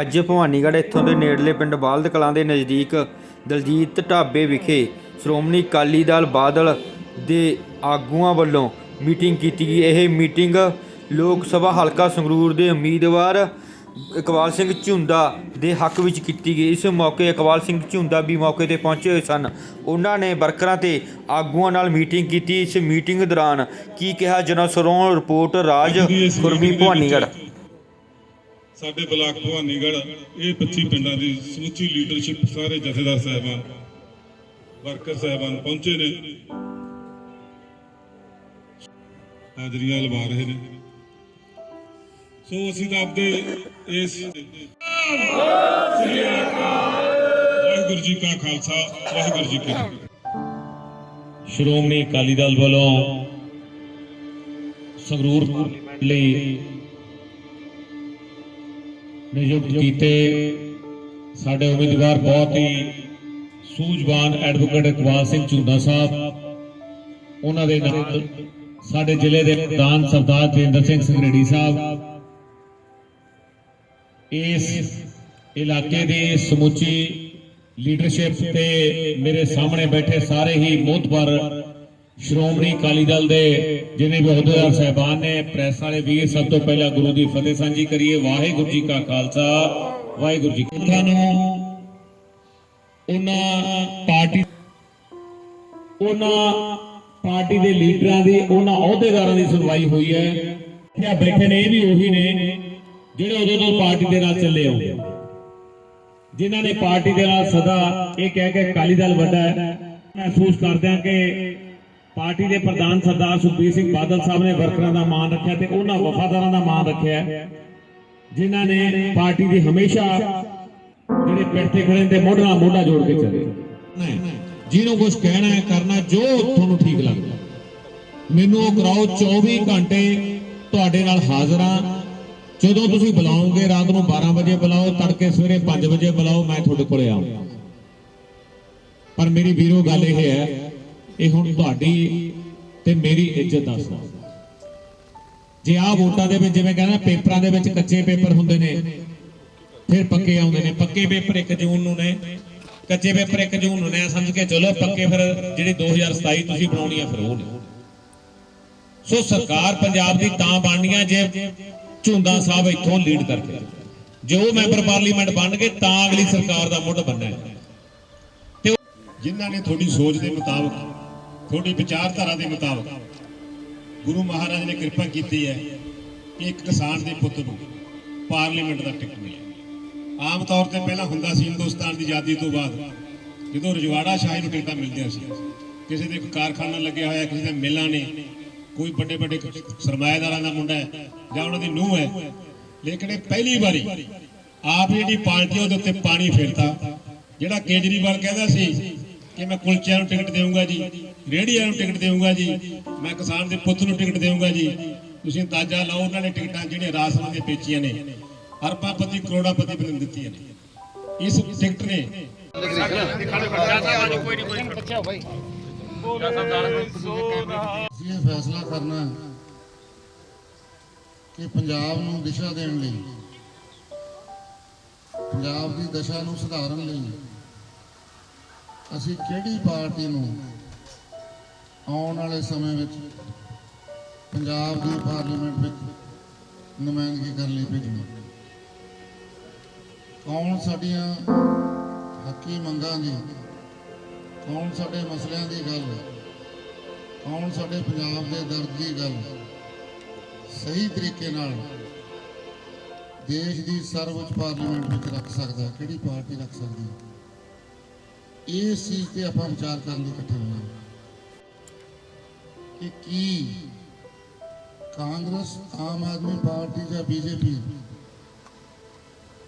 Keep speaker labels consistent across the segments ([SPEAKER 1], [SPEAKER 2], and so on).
[SPEAKER 1] ਅੱਜ ਭਵਾਨੀਗੜ੍ਹ ਇੱਥੋਂ ਦੇ ਨੇੜਲੇ ਪਿੰਡ ਬਾਲਦ ਕਲਾਂ ਦੇ ਨਜ਼ਦੀਕ ਦਲਜੀਤ ਢਾਬੇ ਵਿਖੇ ਸ਼੍ਰੋਮਣੀ ਅਕਾਲੀ ਦਲ ਬਾਦਲ ਦੇ ਆਗੂਆਂ ਵੱਲੋਂ ਮੀਟਿੰਗ ਕੀਤੀ ਗਈ। ਇਹ ਮੀਟਿੰਗ ਲੋਕ ਸਭਾ ਹਲਕਾ ਸੰਗਰੂਰ ਦੇ ਉਮੀਦਵਾਰ ਇਕਬਾਲ ਸਿੰਘ ਝੁੰਦਾ ਦੇ ਹੱਕ ਵਿੱਚ ਕੀਤੀ ਗਈ। ਇਸ ਮੌਕੇ ਇਕਬਾਲ ਸਿੰਘ ਝੁੰਦਾ ਵੀ ਮੌਕੇ ਤੇ ਪਹੁੰਚੇ ਹੋਏ ਸਨ। ਉਹਨਾਂ ਨੇ ਵਰਕਰਾਂ ਤੇ ਆਗੂਆਂ ਨਾਲ ਮੀਟਿੰਗ ਕੀਤੀ। ਇਸ ਮੀਟਿੰਗ ਦੌਰਾਨ ਕੀ ਕਿਹਾ? ਜਨਰਲ ਸਰੋਂ ਰਿਪੋਰਟ ਰਾਜ ਖੁਰਮੀ ਭਵਾਨੀਗੜ੍ਹ।
[SPEAKER 2] ਸਾਡੇ ਬਲਾਕ ਭਵਾਨੀਗੜ੍ਹ, ਇਹ 25 ਪਿੰਡਾਂ ਦੀ ਸਮੁੱਚੀ ਲੀਡਰਸ਼ਿਪ ਸਾਰੇ ਜਥੇਦਾਰ ਸਾਹਿਬਾਨ, ਵਰਕਰ ਸਾਹਿਬਾਨ ਪਹੁੰਚੇ ਨੇ। ਹਾਜ਼ਰੀਆਂ ਲਵਾ ਰਹੇ ਨੇ। ਸੋ ਅਸੀਂ ਤਾਂ ਆਪਦੇ ਇਸ ਵਾਹਿਗੁਰੂ ਜੀ ਕਾ ਖਾਲਸਾ, ਵਾਹਿਗੁਰੂ ਜੀ ਕੀ
[SPEAKER 3] ਸ਼੍ਰੋਮਣੀ ਅਕਾਲੀ ਦਲ ਵੱਲੋਂ ਸੰਗਰੂਰ ਲਈ ਨਿਯੁਕਤ ਕੀਤੇ। ਸਾਡੇ ਉਮੀਦਵਾਰ ਬਹੁਤ ਹੀ ਸੂਝਵਾਨ ਐਡਵੋਕੇਟ ਇਕਬਾਲ ਸਿੰਘ ਝੂਨਾ ਸਾਹਿਬ। ਉਹਨਾਂ ਦੇ ਨਾਲ ਸਾਡੇ ਜ਼ਿਲ੍ਹੇ ਦੇ ਪ੍ਰਧਾਨ ਸਰਦਾਰ ਜੇਂਦਰ ਸਿੰਘ ਸੰਗਰੇੜੀ ਸਾਹਿਬ। ਇਸ ਇਲਾਕੇ ਦੀ ਸਮੁੱਚੀ ਲੀਡਰਸ਼ਿਪ ਤੇ ਮੇਰੇ ਸਾਹਮਣੇ ਬੈਠੇ ਸਾਰੇ ਹੀ ਮੋਹਤਬਰ ਸ਼੍ਰੋਮਣੀ ਅਕਾਲੀ ਦਲ ਦੇ ਜਿਨੇ ਵੀ ਅਹੁਦੇਦਾਰ ਸਹਿਬਾਨ ਨੇ, ਪ੍ਰੈਸ ਵਾਲੇ ਵੀਰ, ਸਭ ਤੋਂ ਪਹਿਲਾਂ ਗੁਰੂ ਦੀ ਫਤਿਹ ਸਾਂਝੀ ਕਰੀਏ। ਵਾਹਿਗੁਰੂ ਜੀ ਕਾ ਖਾਲਸਾ। ਵਾਹਿਗੁਰੂ ਜੀ ਕੀ ਫਤਿਹ। ਤੁਹਾਨੂੰ ਉਹਨਾਂ ਪਾਰਟੀ ਉਹਨਾਂ ਪਾਰਟੀ ਦੇ ਲੀਡਰਾਂ ਦੀ, ਉਹਨਾਂ ਅਹੁਦੇਦਾਰਾਂ ਦੀ ਸੁਣਵਾਈ ਹੋਈ ਹੈ। ਇੱਥੇ ਬੈਠੇ ਨੇ, ਇਹ ਵੀ ਉਹੀ ਨੇ ਜਿਹੜੇ ਉਦੋਂ ਤੋਂ ਪਾਰਟੀ ਦੇ ਨਾਲ ਚੱਲੇ ਆਉਂਦੇ ਜਿਨ੍ਹਾਂ ਨੇ ਪਾਰਟੀ ਦੇ ਨਾਲ ਸਦਾ ਇਹ ਕਹਿ ਕੇ ਅਕਾਲੀ ਦਲ ਵੱਡਾ ਹੈ। ਮਹਿਸੂਸ ਕਰਦੇ ਹਾਂ ਕਿ ਪਾਰਟੀ ਦੇ ਪ੍ਰਧਾਨ ਸਰਦਾਰ ਸੁਖਬੀਰ ਸਿੰਘ ਬਾਦਲ ਸਾਹਿਬ ਨੇ ਵਰਕਰਾਂ ਦਾ ਮਾਣ ਰੱਖਿਆ ਤੇ ਉਹਨਾਂ ਵਫਾਦਾਰਾਂ ਦਾ ਮਾਣ ਰੱਖਿਆ ਹੈ, ਜਿਨ੍ਹਾਂ ਨੇ ਪਾਰਟੀ ਦੀ ਹਮੇਸ਼ਾ ਜਿਹੜੇ ਪਿੰਡ ਤੇ ਖੜੇ ਤੇ ਮੋਢੇ ਨਾਲ ਮੋਢਾ ਜੋੜ ਕੇ ਚੱਲੇ। ਜਿਹਨੂੰ ਕੁਝ ਕਹਿਣਾ ਹੈ ਕਰਨਾ ਜੋ ਤੁਹਾਨੂੰ ਠੀਕ ਲੱਗਦਾ। ਮੈਨੂੰ ਉਹ ਕਰਾਓ 24 ਘੰਟੇ ਤੁਹਾਡੇ ਨਾਲ ਹਾਜ਼ਰ ਹਾਂ। ਜਦੋਂ ਤੁਸੀਂ ਬੁਲਾਓਗੇ ਰਾਤ ਨੂੰ 12 ਵਜੇ ਬੁਲਾਓ ਤੜਕੇ ਸਵੇਰੇ 5 ਵਜੇ ਬੁਲਾਓ ਮੈਂ ਤੁਹਾਡੇ ਕੋਲੇ ਆਉਂਗਾ ਪਰ ਮੇਰੀ ਵੀਰੋ ਗੱਲ ਇਹ ਹੈ ਇਹ ਹੁਣ ਤੁਹਾਡੀ ਤੇ ਮੇਰੀ ਇੱਜ਼ਤ ਦਾ ਜੇ ਆਹ ਵੋਟਾਂ ਦੇ ਵਿੱਚ ਜਿਵੇਂ ਕਹਿੰਦਾ ਪੇਪਰਾਂ ਦੇ ਵਿੱਚ ਕੱਚੇ ਪੇਪਰ ਹੁੰਦੇ ਨੇ, ਫਿਰ ਪੱਕੇ ਆਉਂਦੇ ਨੇ। ਪੱਕੇ ਪੇਪਰ 1 ਜੂਨ ਨੂੰ ਨੇ, ਕੱਚੇ ਪੇਪਰ 1 ਜੂਨ ਨੂੰ ਨੇ ਸਮਝ ਕੇ ਚਲੋ, ਪੱਕੇ ਫਿਰ ਜਿਹੜੀ 2027 ਤੁਸੀਂ ਬਣਾਉਣੀ ਆ ਫਿਰ ਉਹ ਨੇ। ਸੋ ਸਰਕਾਰ ਪੰਜਾਬ ਦੀ ਤਾਂ ਬਣਨੀ ਜੇ ਝੁੰਦਾ ਸਾਹਿਬ ਇੱਥੋਂ ਲੀਡ ਕਰਕੇ। ਜੋ ਮੈਂਬਰ ਪਾਰਲੀਮੈਂਟ ਬਣ ਗਏ, ਤਾਂ ਅਗਲੀ ਸਰਕਾਰ ਦਾ ਮੁੱਢ ਬੰਨਣਾ ਹੈ।
[SPEAKER 4] ਜਿਨ੍ਹਾਂ ਨੇ ਤੁਹਾਡੀ ਸੋਚ ਦੇ ਮੁਤਾਬਕ ਤੁਹਾਡੀ ਵਿਚਾਰਧਾਰਾ ਦੇ ਮੁਤਾਬਕ ਗੁਰੂ ਮਹਾਰਾਜ ਨੇ ਕਿਰਪਾ ਕੀਤੀ ਹੈ ਕਿ ਇੱਕ ਕਿਸਾਨ ਦੇ ਪੁੱਤ ਨੂੰ ਪਾਰਲੀਮੈਂਟ ਦਾ ਟਿਕਟ ਮਿਲਿਆ ਆਮ ਤੌਰ ਤੇ ਪਹਿਲਾਂ ਹੁੰਦਾ ਸੀ ਹਿੰਦੁਸਤਾਨ ਦੀ ਆਜ਼ਾਦੀ ਤੋਂ ਬਾਅਦ ਜਦੋਂ ਰਜਵਾੜਾ ਸ਼ਾਹੀ ਨੂੰ ਟਿਕਟਾਂ ਮਿਲਦੀਆਂ ਸੀ, ਕਿਸੇ ਦੇ ਕਾਰਖਾਨਾ ਲੱਗਿਆ ਹੋਇਆ, ਕਿਸੇ ਦੇ ਮਿਲਾਂ ਨੇ, ਕੋਈ ਵੱਡੇ ਵੱਡੇ ਸਰਮਾਇਦਾਰਾਂ ਦਾ ਮੁੰਡਾ ਹੈ ਜਾਂ ਉਹਨਾਂ ਦੀ ਨੂੰਹ ਹੈ, ਲੇਕਿਨ ਇਹ ਪਹਿਲੀ ਵਾਰੀ ਆਪ ਜਿਹੜੀ ਪਾਰਟੀ ਉਹਦੇ ਉੱਤੇ ਪਾਣੀ ਫੇਰਤਾ, ਜਿਹੜਾ ਕੇਜਰੀਵਾਲ ਕਹਿੰਦਾ ਸੀ ਕਿ ਮੈਂ ਕੁਲਚਿਆਂ ਨੂੰ ਟਿਕਟ ਦੇਵਾਂਗਾ ਜੀ ਰੇਹੜੀਆਂ ਨੂੰ ਟਿਕਟ ਦੇਵਾਂਗਾ ਜੀ। ਮੈਂ ਕਿਸਾਨ ਦੇ ਪੁੱਤ ਨੂੰ ਟਿਕਟ ਦੇਵਾਂਗਾ ਜੀ। ਤੁਸੀਂ ਅੰਦਾਜ਼ਾ ਲਾਓ ਉਹਨਾਂ ਨੇ ਟਿਕਟਾਂ ਜਿਹੜੀਆਂ ਰਾਜਸਭਾ ਦੀਆਂ ਵੇਚੀਆਂ ਨੇ। ਅਰਬਾਪਤੀ ਕਰੋੜਾਪਤੀ ਬਣ ਦਿੱਤੀਆਂ ਨੇ। ਇਸ ਟਿਕਟ ਨੇ
[SPEAKER 5] ਇਹ ਫੈਸਲਾ ਕਰਨਾ ਕਿ ਪੰਜਾਬ ਨੂੰ ਦਿਸ਼ਾ ਦੇਣ ਲਈ, ਪੰਜਾਬ ਦੀ ਦਸ਼ਾ ਨੂੰ ਸੁਧਾਰਨ ਲਈ, ਅਸੀਂ ਕਿਹੜੀ ਪਾਰਟੀ ਨੂੰ ਆਉਣ ਵਾਲੇ ਸਮੇਂ ਵਿੱਚ ਪੰਜਾਬ ਦੀ ਪਾਰਲੀਮੈਂਟ ਵਿੱਚ ਨੁਮਾਇੰਦਗੀ ਕਰਨ ਲਈ ਭੇਜਣਾ। ਕੌਣ ਸਾਡੀਆਂ ਹੱਕੀ ਮੰਗਾਂ ਦੀ ਕੌਣ ਸਾਡੇ ਮਸਲਿਆਂ ਦੀ ਗੱਲ ਕੌਣ ਸਾਡੇ ਪੰਜਾਬ ਦੇ ਦਰਦ ਦੀ ਗੱਲ ਸਹੀ ਤਰੀਕੇ ਨਾਲ ਦੇਸ਼ ਦੀ ਸਰਵਉੱਚ ਪਾਰਲੀਮੈਂਟ ਵਿੱਚ ਰੱਖ ਸਕਦਾ ਕਿਹੜੀ ਪਾਰਟੀ ਰੱਖ ਸਕਦੀ ਹੈ? ਇਸ ਚੀਜ਼ ਤੇ ਆਪਾਂ ਵਿਚਾਰ ਕਰਨ ਲਈ ਇਕੱਠੇ ਹੋਏ ਕਿ ਕੀ ਕਾਂਗਰਸ, ਆਮ ਆਦਮੀ ਪਾਰਟੀ ਜਾਂ ਬੀਜੇਪੀ?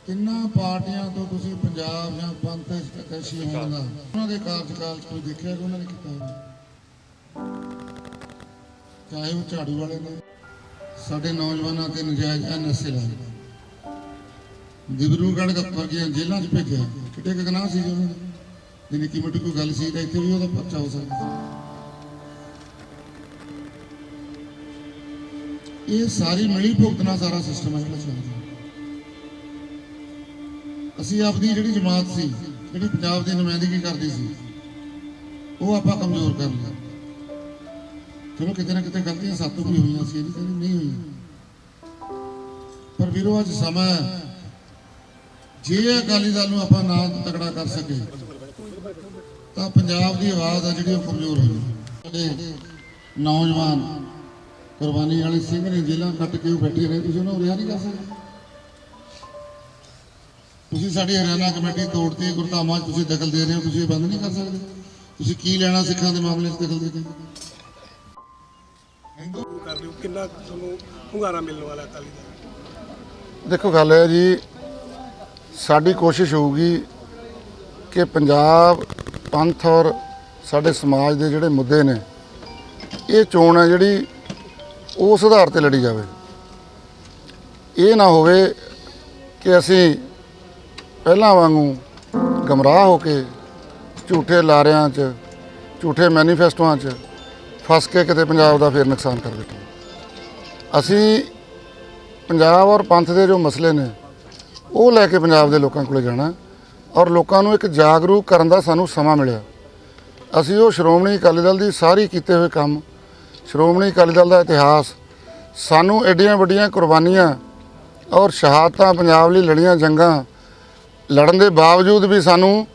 [SPEAKER 5] ਤਿੰਨਾਂ ਪਾਰਟੀਆਂ ਤੋਂ ਤੁਸੀਂ ਪੰਜਾਬ ਜਾਂ ਪੰਥ ਕਸ਼ੀ ਹੋਣ ਦਾ ਉਹਨਾਂ ਦੇ ਕਾਰਜਕਾਲ 'ਚ ਕੋਈ ਦੇਖਿਆ ਕਿ ਉਹਨਾਂ ਨੇ ਕੀਤਾ ਹੋਵੇ? ਚਾਹੇ ਉਹ ਝਾੜੂ ਵਾਲੇ ਨੇ, ਸਾਡੇ ਨੌਜਵਾਨਾਂ ਤੇ ਨਜਾਇਜ਼ ਐਨਐਸਏ ਲਾਏ ਦਿਬਰੂਗੜ੍ਹ ਦਾ ਵਰਗੀਆਂ ਜੇਲ੍ਹਾਂ 'ਚ ਭੇਜਿਆ। ਕਿਤੇ ਕਗਨਾ ਸੀ ਜੀ ਉਹਨਾਂ ਨੇ ਨਿੱਕੀ ਮੋਟੀ ਕੋਈ ਗੱਲ ਸੀ ਤਾਂ ਇੱਥੇ ਵੀ ਉਹਦਾ ਪਰਚਾ ਹੋ ਸਕਦਾ ਇਹ ਸਾਰੀ ਮਿਲੀ ਭੁਗਤਣਾ ਸਾਰਾ ਸਿਸਟਮ ਹੈ ਜਿਹੜਾ ਚੱਲਦਾ ਅਸੀਂ ਆਪਦੀ ਜਿਹੜੀ ਜਮਾਤ ਸੀ, ਜਿਹੜੀ ਪੰਜਾਬ ਦੀ ਨੁਮਾਇੰਦਗੀ ਕਰਦੀ ਸੀ, ਉਹ ਆਪਾਂ ਕਮਜ਼ੋਰ ਕਰ ਲਿਆ। ਚਲੋ ਕਿਤੇ ਨਾ ਕਿਤੇ ਗਲਤੀਆਂ ਸਾਤੋਂ ਵੀ ਹੋਈਆਂ ਸੀ, ਇਹ ਨਹੀਂ ਕਹਿੰਦੇ ਨਹੀਂ ਹੋਈਆਂ। ਪਰ ਵੀਰੋ, ਅੱਜ ਸਮਾਂ ਜੇ ਅਕਾਲੀ ਦਲ ਨੂੰ ਆਪਾਂ ਨਾ ਤਕੜਾ ਕਰ ਸਕੇ ਤਾਂ ਪੰਜਾਬ ਦੀ ਆਵਾਜ਼ ਆ ਜਿਹੜੀ ਉਹ ਕਮਜ਼ੋਰ ਹੋ ਜਾਊ ਸਾਡੇ ਨੌਜਵਾਨ ਕੁਰਬਾਨੀ ਵਾਲੇ ਸਿੰਘ ਨੇ ਜੇਲ੍ਹਾਂ ਕੱਟ ਕੇ ਉਹ ਬੈਠੇ ਰਹੇ। ਤੁਸੀਂ ਉਹਨਾਂ ਨੂੰ ਰਿਹਾ ਨਹੀਂ ਕਰ ਸਕਦੇ। ਤੁਸੀਂ ਸਾਡੀ ਹਰਿਆਣਾ ਕਮੇਟੀ ਤੋੜਤੀ ਗੁਰਧਾਮਾਂ 'ਚ ਤੁਸੀਂ ਦਖਲ ਦੇ ਰਹੇ ਹੋ ਤੁਸੀਂ ਇਹ ਬੰਦ ਨਹੀਂ ਕਰ ਸਕਦੇ। ਤੁਸੀਂ ਕੀ ਲੈਣਾ ਸਿੱਖਾਂ ਦੇ ਮਾਮਲੇ 'ਚ ਦਖਲ ਦੇ ਕੇ?
[SPEAKER 6] ਕਰ ਰਹੇ ਹੋ ਕਿੰਨਾ ਕੁ ਤੁਹਾਨੂੰ ਹੁੰਗਾਰਾ ਮਿਲਣ ਵਾਲਾ ਹੈ ਅਕਾਲੀ ਦਲ?
[SPEAKER 5] ਦੇਖੋ ਗੱਲ ਹੈ ਜੀ ਸਾਡੀ ਕੋਸ਼ਿਸ਼ ਹੋਊਗੀ ਕਿ ਪੰਜਾਬ ਪੰਥ ਔਰ ਸਾਡੇ ਸਮਾਜ ਦੇ ਜਿਹੜੇ ਮੁੱਦੇ ਨੇ ਇਹ ਚੋਣ ਹੈ ਜਿਹੜੀ ਉਸ ਆਧਾਰ ਤੇ ਲੜੀ ਜਾਵੇ। ਇਹ ਨਾ ਹੋਵੇ ਕਿ ਅਸੀਂ ਪਹਿਲਾਂ ਵਾਂਗੂ ਗਮਰਾਹ ਹੋ ਕੇ ਝੂਠੇ ਲਾਰਿਆਂ 'ਚ, ਝੂਠੇ ਮੈਨੀਫੈਸਟੋਆਂ 'ਚ ਫਸ ਕੇ ਕਿਤੇ ਪੰਜਾਬ ਦਾ ਫੇਰ ਨੁਕਸਾਨ ਕਰ ਦਿੱਤਾ। ਅਸੀਂ ਪੰਜਾਬ ਔਰ ਪੰਥ ਦੇ ਜੋ ਮਸਲੇ ਨੇ, ਉਹ ਲੈ ਕੇ ਪੰਜਾਬ ਦੇ ਲੋਕਾਂ ਕੋਲੇ ਜਾਣਾ ਔਰ ਲੋਕਾਂ ਨੂੰ ਇੱਕ ਜਾਗਰੂਕ ਕਰਨ ਦਾ ਸਾਨੂੰ ਸਮਾਂ ਮਿਲਿਆ। ਅਸੀਂ ਉਹ ਸ਼੍ਰੋਮਣੀ ਅਕਾਲੀ ਦਲ ਦੀ ਸਾਰੀ ਕੀਤੇ ਹੋਏ ਕੰਮ ਸ਼੍ਰੋਮਣੀ ਅਕਾਲੀ ਦਲ ਦਾ ਇਤਿਹਾਸ, ਸਾਨੂੰ ਐਡੀਆਂ ਵੱਡੀਆਂ ਕੁਰਬਾਨੀਆਂ ਔਰ ਸ਼ਹਾਦਤਾਂ ਪੰਜਾਬ ਲਈ ਲੜੀਆਂ ਜੰਗਾਂ ਲੜਨ ਦੇ ਬਾਵਜੂਦ ਵੀ ਸਾਨੂੰ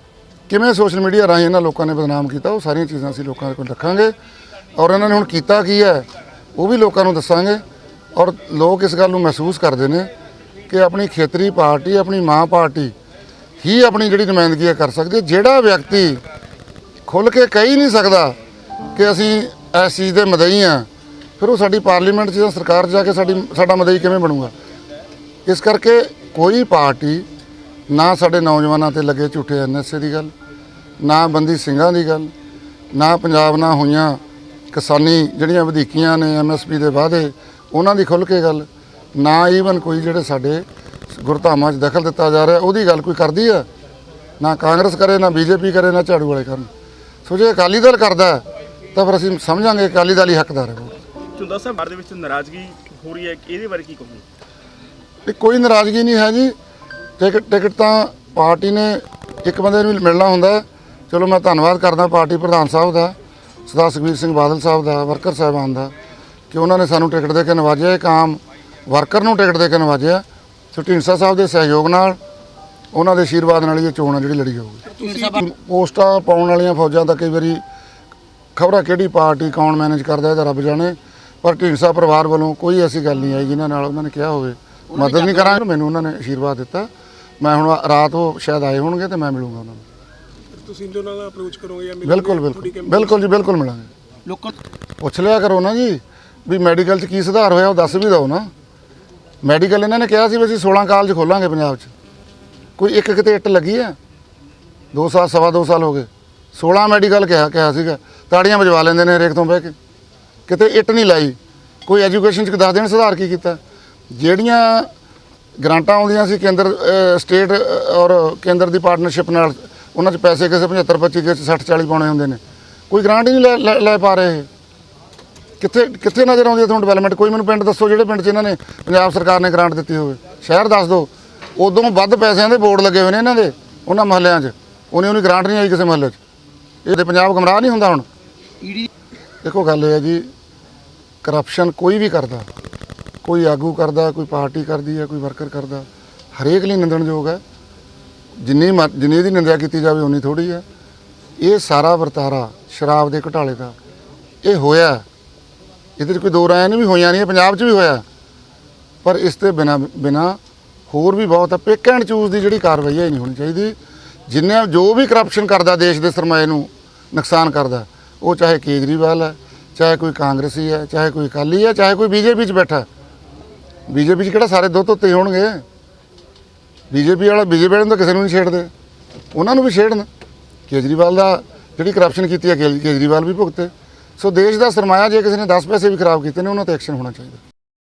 [SPEAKER 5] ਕਿਵੇਂ ਸੋਸ਼ਲ ਮੀਡੀਆ ਰਾਹੀਂ ਇਹਨਾਂ ਲੋਕਾਂ ਨੇ ਬਦਨਾਮ ਕੀਤਾ, ਉਹ ਸਾਰੀਆਂ ਚੀਜ਼ਾਂ ਅਸੀਂ ਲੋਕਾਂ ਕੋਲ ਰੱਖਾਂਗੇ ਔਰ ਇਹਨਾਂ ਨੇ ਹੁਣ ਕੀਤਾ ਕੀ ਹੈ, ਉਹ ਵੀ ਲੋਕਾਂ ਨੂੰ ਦੱਸਾਂਗੇ ਔਰ ਲੋਕ ਇਸ ਗੱਲ ਨੂੰ ਮਹਿਸੂਸ ਕਰਦੇ ਨੇ ਕਿ ਆਪਣੀ ਖੇਤਰੀ ਪਾਰਟੀ, ਆਪਣੀ ਮਾਂ ਪਾਰਟੀ ਹੀ ਆਪਣੀ ਜਿਹੜੀ ਨੁਮਾਇੰਦਗੀ ਹੈ ਕਰ ਸਕਦੀ ਜਿਹੜਾ ਵਿਅਕਤੀ ਖੁੱਲ ਕੇ ਕਹਿ ਹੀ ਨਹੀਂ ਸਕਦਾ ਕਿ ਅਸੀਂ ਇਸ ਚੀਜ਼ ਦੇ ਮਦਈ ਆ। ਫਿਰ ਉਹ ਸਾਡੀ ਪਾਰਲੀਮੈਂਟ 'ਚ ਜਾਂ ਸਰਕਾਰ 'ਚ ਜਾ ਕੇ ਸਾਡੀ ਸਾਡਾ ਮਦਈ ਕਿਵੇਂ ਬਣੂਗਾ? ਇਸ ਕਰਕੇ ਕੋਈ ਪਾਰਟੀ ਨਾ ਸਾਡੇ ਨੌਜਵਾਨਾਂ ਤੇ ਲੱਗੇ ਝੂਠੇ ਐਨਐਸਏ ਦੀ ਗੱਲ, ਨਾ ਬੰਦੀ ਸਿੰਘਾਂ ਦੀ ਗੱਲ, ਨਾ ਪੰਜਾਬ ਨਾਲ ਹੋਈਆਂ ਕਿਸਾਨੀ ਜਿਹੜੀਆਂ ਵਧੀਕੀਆਂ ਨੇ ਐਮਐਸਪੀ ਦੇ ਵਾਅਦੇ, ਉਹਨਾਂ ਦੀ ਖੁੱਲ ਕੇ ਗੱਲ, ਨਾ ਈਵਨ ਕੋਈ ਜਿਹੜੇ ਸਾਡੇ ਗੁਰਧਾਮਾਂ 'ਚ ਦਖਲ ਦਿੱਤਾ ਜਾ ਰਿਹਾ, ਉਹਦੀ ਗੱਲ ਕੋਈ ਕਰਦੀ ਹੈ ਨਾ ਕਾਂਗਰਸ ਕਰੇ, ਨਾ ਬੀਜੇਪੀ ਕਰੇ, ਨਾ ਝਾੜੂ ਵਾਲੇ ਕਰਨ। ਸੋ ਜੇ ਅਕਾਲੀ ਦਲ ਕਰਦਾ ਤਾਂ ਫਿਰ ਅਸੀਂ ਸਮਝਾਂਗੇ ਅਕਾਲੀ ਦਲ ਹੀ ਹੱਕਦਾਰ ਹੈ।
[SPEAKER 7] ਝੁੰਦਾ ਸਾਹਿਬ ਬਾਰ ਦੇ ਵਿੱਚ ਨਾਰਾਜ਼ਗੀ ਹੋ ਰਹੀ ਹੈ ਇਹਦੇ ਬਾਰੇ ਕੀ ਕਹੋਗੇ?
[SPEAKER 5] ਇਹ ਕੋਈ ਨਾਰਾਜ਼ਗੀ ਨਹੀਂ ਹੈ ਜੀ। ਟਿਕਟ ਟਿਕਟ ਤਾਂ ਪਾਰਟੀ ਨੇ ਇੱਕ ਬੰਦੇ ਨੂੰ ਮਿਲਣਾ ਹੁੰਦਾ ਹੈ। ਚਲੋ ਮੈਂ ਧੰਨਵਾਦ ਕਰਦਾ ਪਾਰਟੀ ਪ੍ਰਧਾਨ ਸਾਹਿਬ ਦਾ ਸਰਦਾਰ ਸੁਖਬੀਰ ਸਿੰਘ ਬਾਦਲ ਸਾਹਿਬ ਦਾ ਵਰਕਰ ਸਾਹਿਬਾਨ ਦਾ ਕਿ ਉਹਨਾਂ ਨੇ ਸਾਨੂੰ ਟਿਕਟ ਦੇ ਕੇ ਨਵਾਜਿਆ। ਇੱਕ ਆਮ ਵਰਕਰ ਨੂੰ ਟਿਕਟ ਦੇ ਕੇ ਨਵਾਜਿਆ। ਸੋ ਢੀਂਡਸਾ ਸਾਹਿਬ ਦੇ ਸਹਿਯੋਗ ਨਾਲ ਉਹਨਾਂ ਦੇ ਆਸ਼ੀਰਵਾਦ ਨਾਲ ਹੀ ਇਹ ਚੋਣ ਆ ਜਿਹੜੀ ਲੜੀ ਜਾਊਗੀ ਪੋਸਟਾਂ ਪਾਉਣ ਵਾਲੀਆਂ ਫੌਜਾਂ ਤਾਂ ਕਈ ਵਾਰੀ ਖਬਰਾਂ ਕਿਹੜੀ ਪਾਰਟੀ ਕੌਣ ਮੈਨੇਜ ਕਰਦਾ ਇਹਦਾ ਰੱਬ ਜਾਣੇ। ਪਰ ਢੀਂਡਸਾ ਪਰਿਵਾਰ ਵੱਲੋਂ ਕੋਈ ਐਸੀ ਗੱਲ ਨਹੀਂ ਆਈ ਜਿਨ੍ਹਾਂ ਨਾਲ ਉਹਨਾਂ ਨੇ ਕਿਹਾ ਹੋਵੇ। ਮਦਦ ਨਹੀਂ ਕਰਾਂਗੇ ਮੈਨੂੰ ਉਹਨਾਂ ਨੇ ਆਸ਼ੀਰਵਾਦ ਦਿੱਤਾ। ਮੈਂ ਹੁਣ ਰਾਤ ਉਹ ਸ਼ਾਇਦ ਆਏ ਹੋਣਗੇ ਤੇ ਮੈਂ ਮਿਲੂੰਗਾ ਉਹਨਾਂ ਨੂੰ।
[SPEAKER 6] ਤੁਸੀਂ ਉਹਨਾਂ ਨਾਲ ਅਪਰੋਚ ਕਰੋਗੇ ਜਾਂ ਮਿਲੋਗੇ?
[SPEAKER 5] ਬਿਲਕੁਲ ਬਿਲਕੁਲ। ਬਿਲਕੁਲ ਜੀ ਬਿਲਕੁਲ ਮਿਲਾਂਗੇ।
[SPEAKER 7] ਲੋਕਾਂ
[SPEAKER 5] ਪੁੱਛ ਲਿਆ ਕਰੋ ਨਾ ਜੀ ਵੀ ਮੈਡੀਕਲ 'ਚ ਕੀ ਸੁਧਾਰ ਹੋਇਆ ਉਹ ਦੱਸ ਵੀ ਦਿਓ ਨਾ। ਮੈਡੀਕਲ ਇਹਨਾਂ ਨੇ ਕਿਹਾ ਸੀ ਵੀ ਅਸੀਂ 16 ਕਾਲਜ ਖੋਲਾਂਗੇ ਪੰਜਾਬ 'ਚ। ਕੋਈ ਇੱਕ ਕਿਤੇ ਇੱਟ ਲੱਗੀ ਹੈ। 2 ਸਾਲ ਸਵਾ 2 ਸਾਲ ਹੋ ਗਏ। 16 ਮੈਡੀਕਲ ਕਿਹਾ ਕਿਹਾ ਸੀਗਾ। ਤਾੜੀਆਂ ਵਜਵਾ ਲੈਂਦੇ ਨੇ ਹਰੇਕ ਤੋਂ ਬਹਿ ਕੇ। ਕਿਤੇ ਇੱਟ ਨਹੀਂ ਲਾਈ। ਕੋਈ ਐਜੂਕੇਸ਼ਨ 'ਚ ਦੱਸ ਦੇਣ ਸੁਧਾਰ ਕੀ ਕੀਤਾ। ਜਿਹੜੀਆਂ ਗ੍ਰਾਂਟਾਂ ਆਉਂਦੀਆਂ ਸੀ ਕੇਂਦਰ ਸਟੇਟ ਔਰ ਕੇਂਦਰ ਦੀ ਪਾਰਟਨਰਸ਼ਿਪ ਨਾਲ, ਉਹਨਾਂ 'ਚ ਪੈਸੇ ਕਿਸੇ 75 25 ਕਿਸੇ 'ਚ 60 40 ਪਾਉਣੇ ਹੁੰਦੇ ਨੇ। ਕੋਈ ਗ੍ਰਾਂਟ ਹੀ ਨਹੀਂ ਲੈ- ਲੈ ਲੈ ਪਾ ਰਹੇ ਇਹ। ਕਿੱਥੇ ਕਿੱਥੇ ਨਜ਼ਰ ਆਉਂਦੀ ਹੈ ਤੁਹਾਨੂੰ ਡਿਵੈਲਪਮੈਂਟ ਕੋਈ ਮੈਨੂੰ ਪਿੰਡ ਦੱਸੋ ਜਿਹੜੇ ਪਿੰਡ 'ਚ ਇਹਨਾਂ ਨੇ ਪੰਜਾਬ ਸਰਕਾਰ ਨੇ ਗ੍ਰਾਂਟ ਦਿੱਤੀ ਹੋਵੇ। ਸ਼ਹਿਰ ਦੱਸ ਦਿਓ। ਉਦੋਂ ਵੱਧ ਪੈਸਿਆਂ ਦੇ ਬੋਰਡ ਲੱਗੇ ਹੋਏ ਨੇ ਇਹਨਾਂ ਦੇ, ਉਹਨਾਂ ਮਹੱਲਿਆਂ 'ਚ। ਉਹਨੇ ਉਹਨੂੰ ਗ੍ਰਾਂਟ ਨਹੀਂ ਆਈ ਕਿਸੇ ਮਹੱਲੇ 'ਚ। ਇਹ ਤੇ ਪੰਜਾਬ ਗਮਰਾਹ ਨਹੀਂ ਹੁੰਦਾ ਹੁਣ। ਦੇਖੋ, ਗੱਲ ਇਹ ਹੈ ਜੀ ਕਰਪਸ਼ਨ ਕੋਈ ਵੀ ਕਰਦਾ, ਕੋਈ ਆਗੂ ਕਰਦਾ, ਕੋਈ ਪਾਰਟੀ ਕਰਦੀ ਹੈ, ਕੋਈ ਵਰਕਰ ਕਰਦਾ, ਹਰੇਕ ਲਈ ਨਿੰਦਣਯੋਗ ਹੈ। ਜਿੰਨੀ ਮ- ਜਿੰਨੀ ਇਹਦੀ ਨਿੰਦਿਆ ਕੀਤੀ ਜਾਵੇ ਉਨੀ ਥੋੜੀ ਹੈ। ਇਹ ਸਾਰਾ ਵਰਤਾਰਾ ਸ਼ਰਾਬ ਦੇ ਘਟਾਲੇ ਦਾ, ਇਹ ਹੋਇਆ ਇਹਦੇ 'ਚ ਕੋਈ ਦੋ ਰਾਇ ਨਹੀਂ ਵੀ ਹੋਈਆਂ ਨਹੀਂ ਪੰਜਾਬ 'ਚ ਵੀ ਹੋਇਆ ਪਰ ਇਸ ਤੇ ਬਿਨਾ ਬਿਨਾ ਹੋਰ ਵੀ ਬਹੁਤ ਆ ਪਿਕ ਐਂਡ ਚੂਜ਼ ਦੀ ਜਿਹੜੀ ਕਾਰਵਾਈ ਹੈ, ਇਹ ਨਹੀਂ ਹੋਣੀ ਚਾਹੀਦੀ। ਜਿੰਨੇ ਜੋ ਵੀ ਕਰਪਸ਼ਨ ਕਰਦਾ, ਦੇਸ਼ ਦੇ ਸਰਮਾਏ ਨੂੰ ਨੁਕਸਾਨ ਕਰਦਾ ਉਹ ਚਾਹੇ ਕੇਜਰੀਵਾਲ ਹੈ, ਚਾਹੇ ਕੋਈ ਕਾਂਗਰਸੀ ਹੈ, ਚਾਹੇ ਕੋਈ ਅਕਾਲੀ ਹੈ, ਚਾਹੇ ਕੋਈ ਬੀਜੇਪੀ 'ਚ ਬੈਠਾ ਬੀਜੇਪੀ 'ਚ ਕਿਹੜਾ ਸਾਰੇ ਦੋ ਧੋਤੇ ਹੋਣਗੇ? ਬੀਜੇਪੀ ਵਾਲਾ, ਬੀਜੇਪੀ ਵਾਲੇ ਨੂੰ ਤਾਂ ਕਿਸੇ ਨੂੰ ਨਹੀਂ ਛੇੜਦੇ। ਉਹਨਾਂ ਨੂੰ ਵੀ ਛੇੜਨ। ਕੇਜਰੀਵਾਲ ਦਾ ਜਿਹੜੀ ਕਰਪਸ਼ਨ ਕੀਤੀ ਹੈ ਕੇਜਰੀਵਾਲ ਵੀ ਭੁਗਤੇ। ਸੋ ਦੇਸ਼ ਦਾ ਸਰਮਾਇਆ ਜੇ ਕਿਸੇ ਨੇ 10 ਪੈਸੇ ਵੀ ਖਰਾਬ ਕੀਤੇ ਨੇ, ਉਹਨਾਂ ਤੇ ਐਕਸ਼ਨ ਹੋਣਾ ਚਾਹੀਦਾ।